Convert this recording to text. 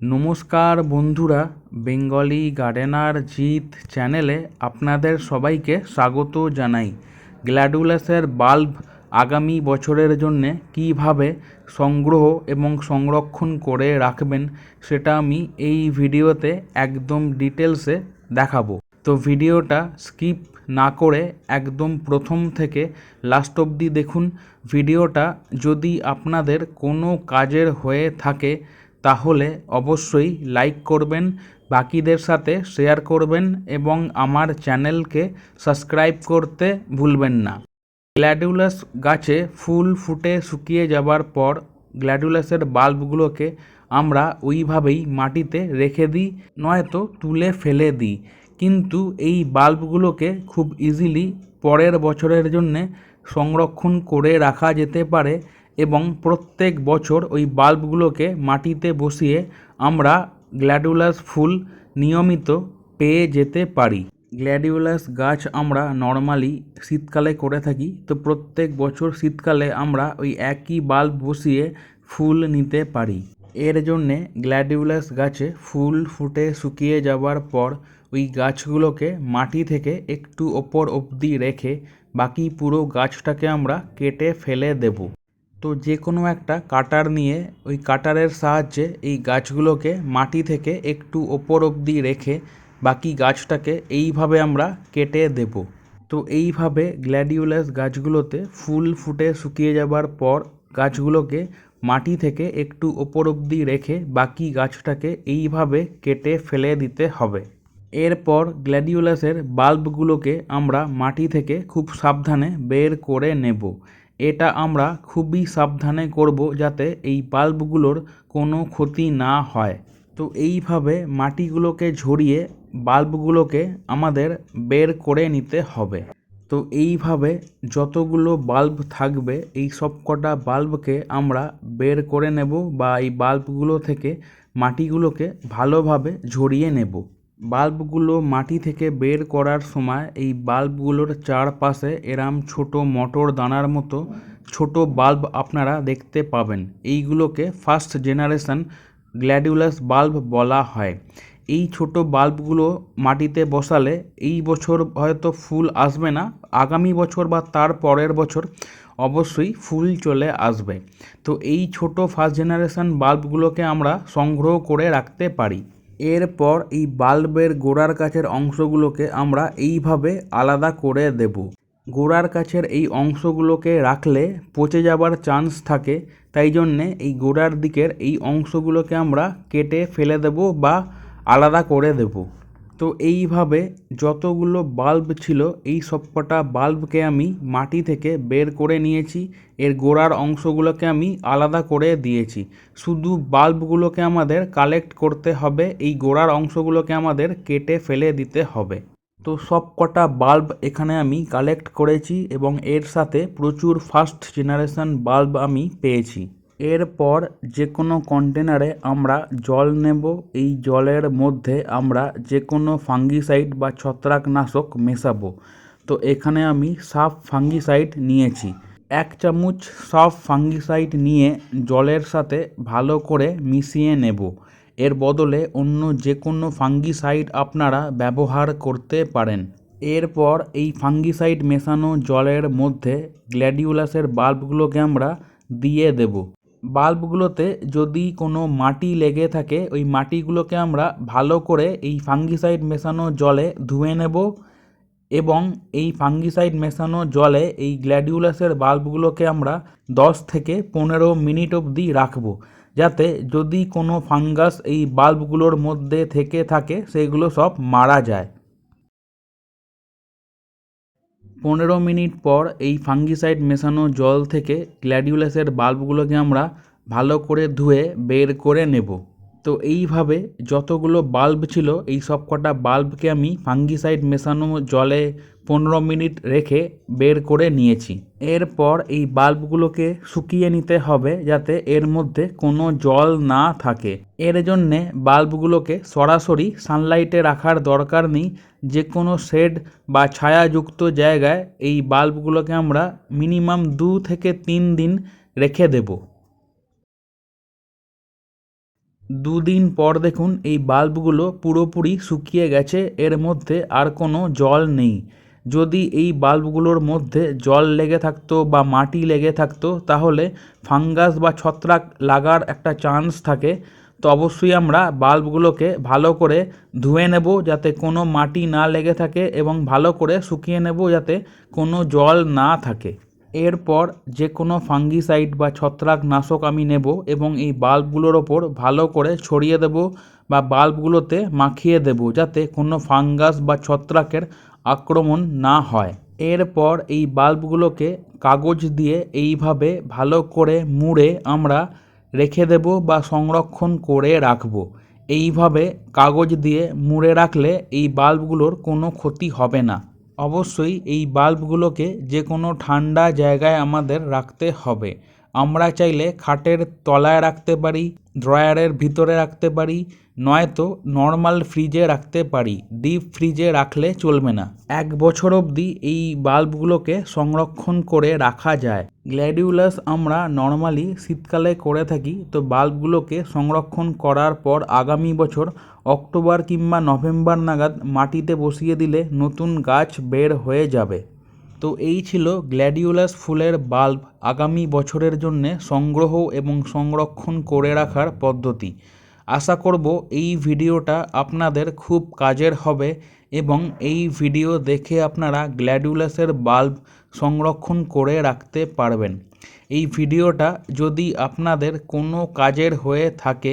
নমস্কার বন্ধুরা, Bengali gardener Jeet চ্যানেলে আপনাদের সবাইকে স্বাগত জানাই। গ্ল্যাডুলাসের বাল্ব আগামী বছরের জন্যে কীভাবে সংগ্রহ এবং সংরক্ষণ করে রাখবেন সেটা আমি এই ভিডিওতে একদম ডিটেলসে দেখাবো। তো ভিডিওটা স্কিপ না করে একদম প্রথম থেকে লাস্ট অবধি দেখুন। ভিডিওটা যদি আপনাদের কোনো কাজের হয়ে থাকে তাহলে অবশ্যই লাইক করবেন, বাকিদের সাথে শেয়ার করবেন এবং আমার চ্যানেলকে সাবস্ক্রাইব করতে ভুলবেন না। গ্ল্যাডুলাস গাছে ফুল ফুটে শুকিয়ে যাবার পর গ্ল্যাডুলাসের বাল্বগুলোকে আমরা ওইভাবেই মাটিতে রেখে দিই, নয়তো তুলে ফেলে দিই। কিন্তু এই বাল্বগুলোকে খুব ইজিলি পরের বছরের জন্যে সংরক্ষণ করে রাখা যেতে পারে এবং প্রত্যেক বছর ওই বাল্বগুলোকে মাটিতে বসিয়ে আমরা গ্ল্যাডুলাস ফুল নিয়মিত পেয়ে যেতে পারি। গ্ল্যাডিওলাস গাছ আমরা নর্মালি শীতকালে করে থাকি, তো প্রত্যেক বছর শীতকালে আমরা ওই একই বাল্ব বসিয়ে ফুল নিতে পারি। এর জন্যে গ্ল্যাডিওলাস গাছে ফুল ফুটে শুকিয়ে যাওয়ার পর ওই গাছগুলোকে মাটি থেকে একটু ওপর অবধি রেখে বাকি পুরো গাছটাকে আমরা কেটে ফেলে দেব। তো যে কোনো একটা কাটার নিয়ে ওই কাটারের সাহায্যে এই গাছগুলোকে মাটি থেকে একটু ওপর অবধি রেখে বাকি গাছটাকে এইভাবে আমরা কেটে দেব। তো এইভাবে গ্ল্যাডিওলাস গাছগুলোতে ফুল ফুটে শুকিয়ে যাবার পর গাছগুলোকে মাটি থেকে একটু ওপর অবধি রেখে বাকি গাছটাকে এইভাবে কেটে ফেলে দিতে হবে। এরপর গ্ল্যাডিওলাসের বাল্বগুলোকে আমরা মাটি থেকে খুব সাবধানে বের করে নেব। এটা আমরা খুবই সাবধানে করব যাতে এই বাল্বগুলোর কোনো ক্ষতি না হয়। তো এইভাবে মাটিগুলোকে ঝরিয়ে বাল্বগুলোকে আমাদের বের করে নিতে হবে। তো এইভাবে যতগুলো বাল্ব থাকবে, এই সব কটা বাল্বকে আমরা বের করে নেব বা এই বাল্বগুলো থেকে মাটিগুলোকে ভালোভাবে ঝরিয়ে নেব। বাল্বগুলো মাটি থেকে বের করার সময় এই বাল্বগুলোর চারপাশে এরাম ছোট মটর দানার মতো ছোট বাল্ব আপনারা দেখতে পাবেন। এইগুলোকে ফার্স্ট জেনারেশন গ্ল্যাডিউলাস বাল্ব বলা হয়। এই ছোট বাল্বগুলো মাটিতে বসালে এই বছর হয়তো ফুল আসবে না, আগামী বছর বা তার পরের বছর অবশ্যই ফুল চলে আসবে। তো এই ছোট ফার্স্ট জেনারেশন বাল্বগুলোকে আমরা সংগ্রহ করে রাখতে পারি। এরপর এই বাল্বের গোড়ার কাছের অংশগুলোকে আমরা এইভাবে আলাদা করে দেব। গোড়ার কাছের এই অংশগুলোকে রাখলে পচে যাবার চান্স থাকে, তাই জন্যে এই গোড়ার দিকের এই অংশগুলোকে আমরা কেটে ফেলে দেব বা আলাদা করে দেব। তো এইভাবে যতগুলো বাল্ব ছিল, এই সবকটা বাল্বকে আমি মাটি থেকে বের করে নিয়েছি। এর গোড়ার অংশগুলোকে আমি আলাদা করে দিয়েছি। শুধু বাল্বগুলোকে আমাদের কালেক্ট করতে হবে, এই গোড়ার অংশগুলোকে আমাদের কেটে ফেলে দিতে হবে। তো সব কটা বাল্ব এখানে আমি কালেক্ট করেছি এবং এর সাথে প্রচুর ফার্স্ট জেনারেশন বাল্ব আমি পেয়েছি। এরপর যে কোনো কন্টেনারে আমরা জল নেব। এই জলের মধ্যে আমরা যে কোনো ফাঙ্গিসাইড বা ছত্রাকনাশক মেশাবো। তো এখানে আমি সাফ ফাঙ্গিসাইড নিয়েছি। এক চামচ সাফ ফাঙ্গিসাইড নিয়ে জলের সাথে ভালো করে মিশিয়ে নেব। এর বদলে অন্য যে কোনো ফাঙ্গিসাইড আপনারা ব্যবহার করতে পারেন। এরপর এই ফাঙ্গিসাইড মেশানো জলের মধ্যে গ্ল্যাডিউলাসের বাল্বগুলোকে আমরা দিয়ে দেব। বাল্বগুলোতে যদি কোনো মাটি লেগে থাকে, ওই মাটিগুলোকে আমরা ভালো করে এই ফাঙ্গিসাইড মেশানো জলে ধুয়ে নেব এবং এই ফাঙ্গিসাইড মেশানো জলে এই গ্ল্যাডিউলাসের বাল্বগুলোকে আমরা দশ থেকে পনেরো মিনিট অবধি রাখব। যাতে যদি কোনো ফাঙ্গাস এই বাল্বগুলোর মধ্যে থেকে থাকে, সেগুলো সব মারা যায়। পনেরো মিনিট পর এই ফাঙ্গিসাইড মেশানো জল থেকে গ্ল্যাডিউলাসের বাল্বগুলোকে আমরা ভালো করে ধুয়ে বের করে নেব। তো এইভাবে যতগুলো বাল্ব ছিল, এই সব কটা বাল্বকে আমি ফাঙ্গিসাইড মেশানো জলে পনেরো মিনিট রেখে বের করে নিয়েছি। এরপর এই বাল্বগুলোকে শুকিয়ে নিতে হবে যাতে এর মধ্যে কোনো জল না থাকে। এর জন্যে বাল্বগুলোকে সরাসরি সানলাইটে রাখার দরকার নেই। যে কোনো শেড বা ছায়াযুক্ত জায়গায় এই বাল্বগুলোকে আমরা মিনিমাম দু থেকে তিন দিন রেখে দেব। দুদিন পর দেখুন এই বাল্বগুলো পুরোপুরি শুকিয়ে গেছে, এর মধ্যে আর কোনো জল নেই। যদি এই বাল্বগুলোর মধ্যে জল লেগে থাকতো বা মাটি লেগে থাকতো, তাহলে ফাঙ্গাস বা ছত্রাক লাগার একটা চান্স থাকে। তো অবশ্যই আমরা বাল্বগুলোকে ভালো করে ধুয়ে নেব যাতে কোনো মাটি না লেগে থাকে এবং ভালো করে শুকিয়ে নেব যাতে কোনো জল না থাকে। এরপর যে কোনো ফাঙ্গিসাইড বা ছত্রাকনাশক আমি নেব এবং এই বাল্বগুলোর ওপর ভালো করে ছড়িয়ে দেব বা বাল্বগুলোতে মাখিয়ে দেব যাতে কোনো ফাঙ্গাস বা ছত্রাকের আক্রমণ না হয়। এরপর এই বাল্বগুলোকে কাগজ দিয়ে এইভাবে ভালো করে মুড়ে আমরা রেখে দেব বা সংরক্ষণ করে রাখব। এইভাবে কাগজ দিয়ে মুড়ে রাখলে এই বাল্বগুলোর কোনো ক্ষতি হবে না। অবশ্যই এই বাল্বগুলোকে যে কোনো ঠান্ডা জায়গায় আমাদের রাখতে হবে। আমরা চাইলে খাটের তলায় রাখতে পারি। ড্রয়ারের ভিতরে রাখতে পারি, নয়তো নর্মাল ফ্রিজে রাখতে পারি। ডিপ ফ্রিজে রাখলে চলবে না। এক বছর অবধি এই বাল্বগুলোকে সংরক্ষণ করে রাখা যায়। গ্ল্যাডিউলাস আমরা নর্মালি শীতকালে করে থাকি, তো বাল্বগুলোকে সংরক্ষণ করার পর আগামী বছর অক্টোবর কিংবা নভেম্বর নাগাদ মাটিতে বসিয়ে দিলে নতুন গাছ বের হয়ে যাবে। তো এই ছিল গ্ল্যাডিওলাস ফুলের বাল্ব আগামী বছরের জন্যে সংগ্রহ এবং সংরক্ষণ করে রাখার পদ্ধতি। আশা করব এই ভিডিওটা আপনাদের খুব কাজের হবে এবং এই ভিডিও দেখে আপনারা গ্ল্যাডিওলাসের বাল্ব সংরক্ষণ করে রাখতে পারবেন। এই ভিডিওটা যদি আপনাদের কোনো কাজের হয়ে থাকে